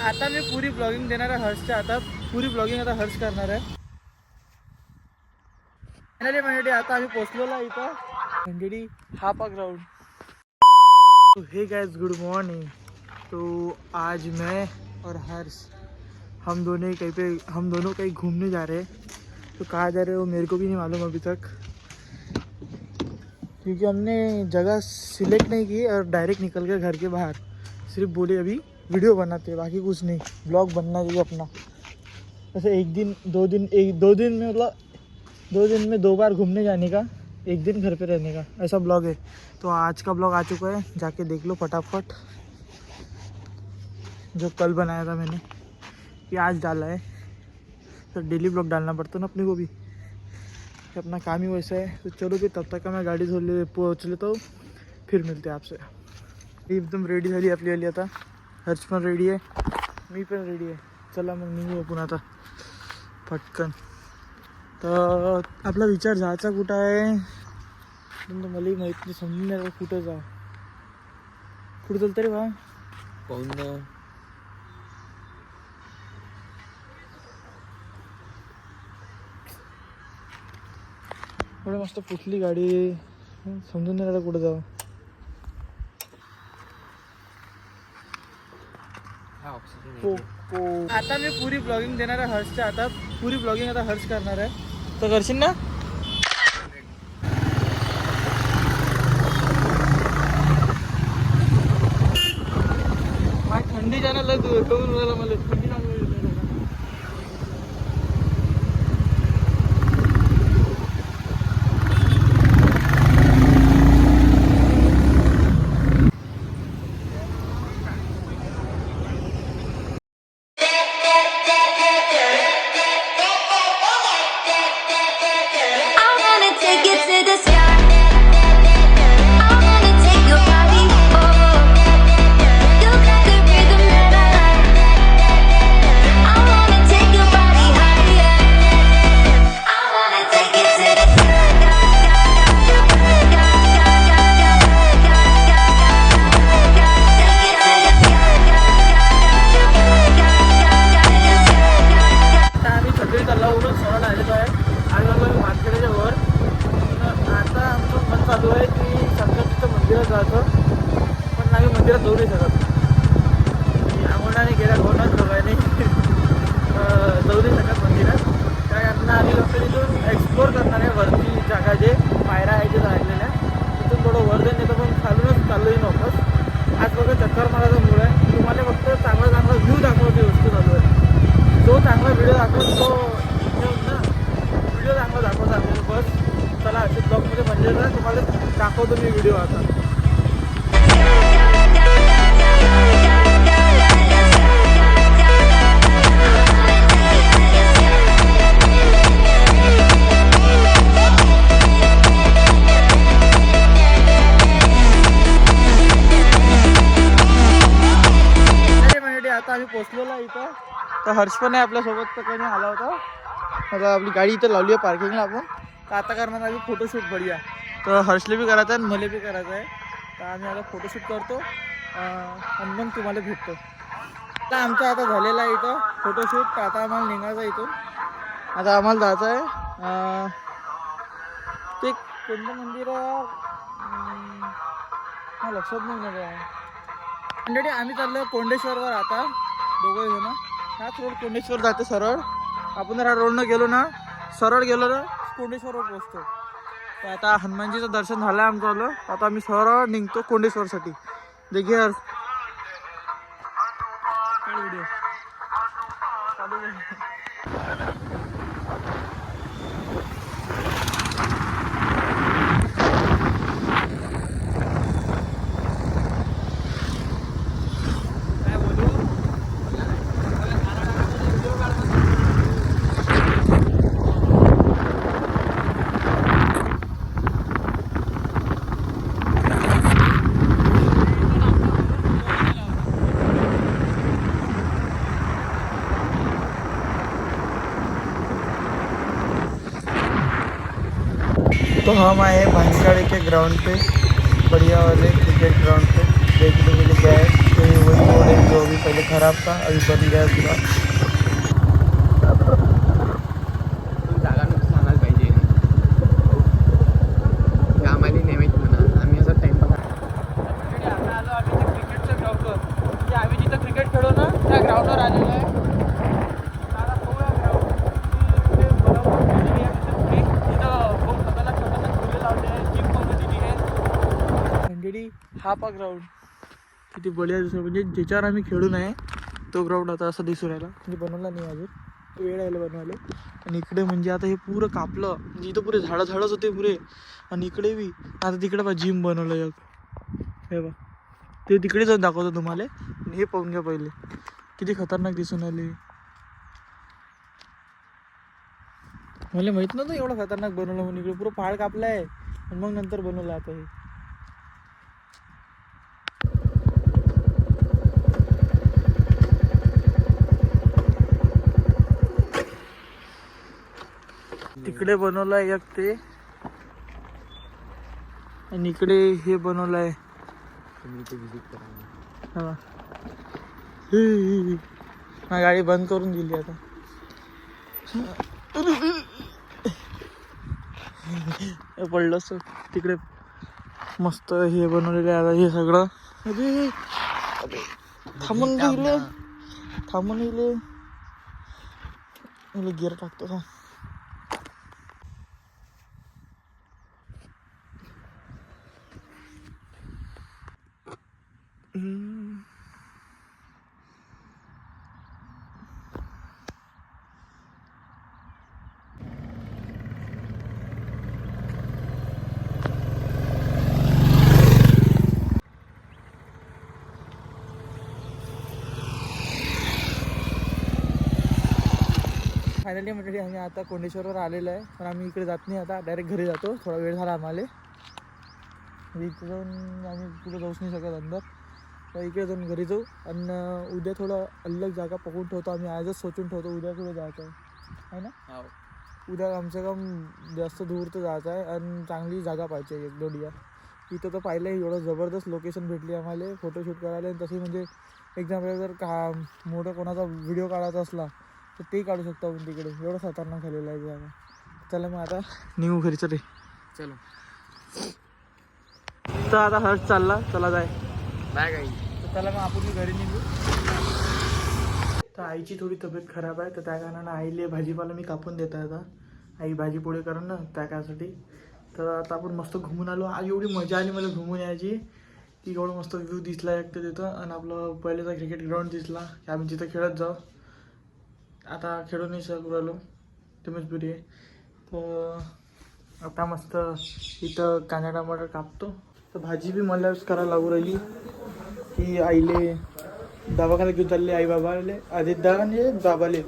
आता मी पुरी ब्लॉगिंग देणार आहे हर्षच्या आता पुरी ब्लॉगिंग आता हर्ष फायनली मंडळी आता आम्ही पोचलेलो इथं. हा ग्राउंड तो हे गाइस गुड मॉर्निंग तो आज मैं और हर्ष, हम दोनों कहीं पे, हम दोनों कहीं घूमने जा रहे हैं। तो कहाँ जा रहे हो मेरे को भी नहीं मालूम अभी तक। क्योंकि हमने जगह सिलेक्ट नहीं की और डायरेक्ट निकल गए घर के बाहर। सिर्फ़ बोले अभी। वीडियो बनाते हैं, बाकी कुछ नहीं। ब्लॉग बनना चाहिए अपना। वैसे एक दिन, दो दिन, एक, दो दिन में मतलब दो दिन में दो बार घूमने जाने का, एक दिन घर पे रहने का, ऐसा ब्लॉग है। तो आज का ब्लॉग आ चुका है, जाके देख लो फटाफट। जो कल बनाया था मैंने, ये आज डाला है। तो डेली ब्लॉग डालना पड़ता है ना अपने को भी। ये अपना काम ही वैसा है। तो चलो फिर तब तक का मैं गाडी धोले पहुँच लेता हूँ, फिर मिलते हैं आपसे। एकदम रेडी झाली आपली आली आता हर्ष पण रेडी आहे. मी पण रेडी आहे. चला मग निघू आपण आता. पटकन. तर आपला विचार जायचा कुठं आहे? पण मलाही माहीत नाही. समजून कुठं जा कुठं चालतं रे बा पाहून एवढं मस्त पुसली गाडी. समजून नाही राहिलं कुठं जावं पो पो आता मी पुरी ब्लॉगिंग देणार आहे हर्षच्या आता पुरी ब्लॉगिंग आता हर्ष करणार आहे. तर करशील ना? थंडी जाणार लय मला. थंडी लागली. दाखवतो मी व्हिडिओ आता अरे आता आम्ही पोचलेलो इथं. तर हर्ष पण आहे आपल्यासोबत तर कोणी आला होता. आता आपली गाडी इथं लावली आहे पार्किंगला आपण. तर आता करणार आम्ही फोटोशूट बढिया. तर हर्षले बी करायचं आहे आणि मला बी करायचं आहे. तर आम्ही आता फोटोशूट करतो. आणि मग तुम्हाला भेटतो. आता आमचं आता झालेलं आहे इथं फोटोशूट तर आता आम्हाला निघायचं आहे इथून. आता आम्हाला जायचं आहे. ते कोणतं मंदिर हा लक्षात नाही माझ्या मंडळी आम्ही चाललो कोंडेश्वरवर आता. दोघं जण. हाच रोड कोंडेश्वर जाते सरळ. आपण जर रोडनं गेलो ना सरळ गेलो ना कोंडेश्वरवर पोचतो तर आता हनुमानजीचं दर्शन झालं आहे आमचं आलं. आता आम्ही सरळ निघतो कोंडेश्वरसाठी. देखील हर. व्हिडिओ तो हम आए हैं के ग्राउंड पे बढ़िया वाले क्रिकेट ग्राउंड पे। देखने के लिए गए तो वही रोड है जो अभी पहले खराब था अभी बन गया पूरा जागा नुकसान सांगायला पाहिजे हे आम्हाला नाही माहिती म्हणा आम्ही असं टाइमपास आता आलो आम्ही त्या क्रिकेटच्या ग्राउंडवर म्हणजे आम्ही जिथं क्रिकेट खेळलो ना त्या ग्राउंडवर आलेलो आहे आता पाहूया ground. इथे बरोबर केलेली आहे म्हणजे एक तिथं खूप खतरनाक खतरनाक फुलं लावले आहे जिम पण दिली आहे मंडळी हा पा ग्राउंड किती बढिया दिसून म्हणजे ज्याच्यावर आम्ही खेळू नये तो ग्राउंड आता असा दिसून राहिला. म्हणजे बनवला नाही अजून. वेळ आहे बनवायला. आणि इकडे म्हणजे आता हे पुरं कापलं. म्हणजे इथं पुरे झाडं झाडच होते पुरे. आणि इकडे बी. आता तिकडे बा जिम बनवलं जग हे बा ते तिकडे जाऊन दाखवतो तुम्हाला. आणि हे पाहून घ्या पहिले. किती खतरनाक दिसून आले मला माहीत नव्हतं एवढं खतरनाक बनवलं म्हणून. इकडे पुरं पहाड कापलाय. आणि मग नंतर बनवलं आता हे. तिकडे बनवलंय एक ते. आणि इकडे हे बनवलंय. तुम्ही इथे विजिट करा. हा. ही, ही, ही. हा गाडी बंद करून दिली आता. पडलं असं. तिकडे मस्त हे बनवलेलं आहे आता हे सगळं. अरे अरे, थांबून गेले थांबून गेले गिअर टाकतो फायनली म्हणजे आम्ही आता कोंडेश्वरवर आलेलो आहे. पण आम्ही इकडे जात नाही आता. डायरेक्ट घरी जातो. थोडा वेळ झाला आम्हाला. म्हणजे इथे जाऊन आम्ही कुठं जाऊच नाही शकत अंदर. इकडे जाऊन घरी जाऊ. आणि उद्या थोडं अलग जागा पकडून ठेवतो आम्ही. आजच सोचून ठेवतो उद्या कुठे जायचं आहे. है ना? हो. उद्या कमसे कम जास्त दूर तर जायचं आहे. आणि चांगली जागा पाहिजे एक दोन या इथं तर पाहिलं एवढं जबरदस्त लोकेशन भेटली आम्हाला. फोटोशूट करायला आणि तशी म्हणजे एकदम आपल्याला जर का मोठं कोणाचा व्हिडिओ काढायचा असला तर ते काढू शकतो आपण तिकडे. एवढं खतरनाक झालेलं आहे जागा चला मग आता निघू घरी. चले. चलो. तर आता हर्ष चालला. चला जाय. बाय काही तर त्याला मग आपण घरी निघू. तर आईची थोडी तब्येत खराब आहे तर त्या कारणानं आईले भाजीपाला मी कापून देत आहे आता. आई भाजी पोळी करण ना त्या कासाठी तर आता आपण मस्त घुमून आलो. आज एवढी मजा आली मला घुमून यायची. की एवढं मस्त व्ह्यू दिसला एक तर तिथं आणि आपलं पहिलेचा क्रिकेट ग्राउंड दिसला. की आम्ही तिथं खेळत जाऊ. आता खेळू नाही शकू राहिलो. ते आहे. तर आता मस्त इथं कांदा टमाटर कापतो. तर भाजी बी मलाच करायला लागू राहिली. की आईले दवाखान्यात घेऊन चालले आई बाबाले आदित्य आणि बाबाले.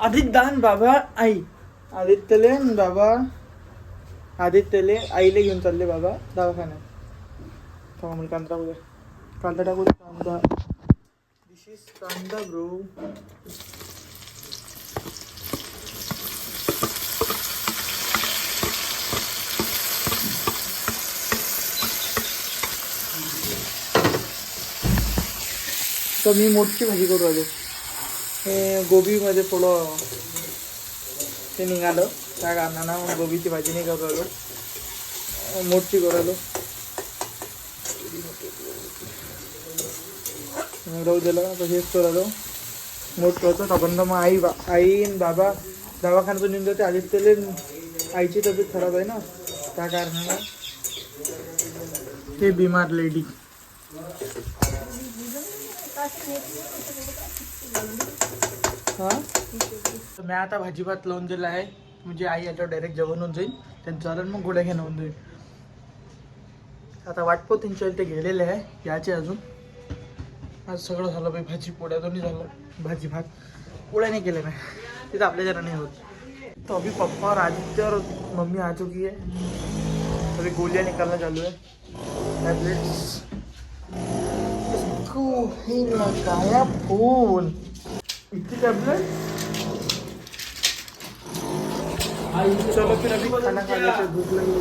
आदित्यदान बाबा आई. आदित्यले बाबा. आदित्यले आईले घेऊन चालले बाबा दवाखान्यात. थांबा मला कांदा टाकू कांदा टाकू कांदा. दिस इज कांदा ब्रो तर मी मोठची भाजी करू राहिलो. हे गोबीमध्ये थोडं ते निघालं. त्या कारणानं गोबीची भाजी नाही करू आलो मोठची करू आलो राहू दिलं तसेच करू आलो मोठ करतो तोपर्यंत मग आई बा आई आणि बाबा दवाखान्यातून येऊन जाते. आधीच त्याले आईची तब्येत खराब आहे ना. त्या कारणानं ते बिमार लेडी. हां? मी आता भाजी भात लावून दिला आहे. म्हणजे आई याच्यावर डायरेक्ट जेवण होऊन जाईल. त्यांचं चालेल मग गोळ्या घेऊन होऊन जाईल. आता वाटपो त्यांच्या इथे गेलेले आहे. याचे अजून. आज सगळं झालं बाई भाजी पोळ्या दोन्ही झालं. भाजी भात. पोळ्या नाही केल्या नाही तिथं आपल्या जरा नाही होत. तो अभी पप्पा और आदित्य और मम्मी आ चुकी है अभी गोलियां निकालना चालू है टैबलेट्स ही लगाया फोन इतनी टैबलेट चलो फिर अभी खाना खा लेते हैं, भूख लगी।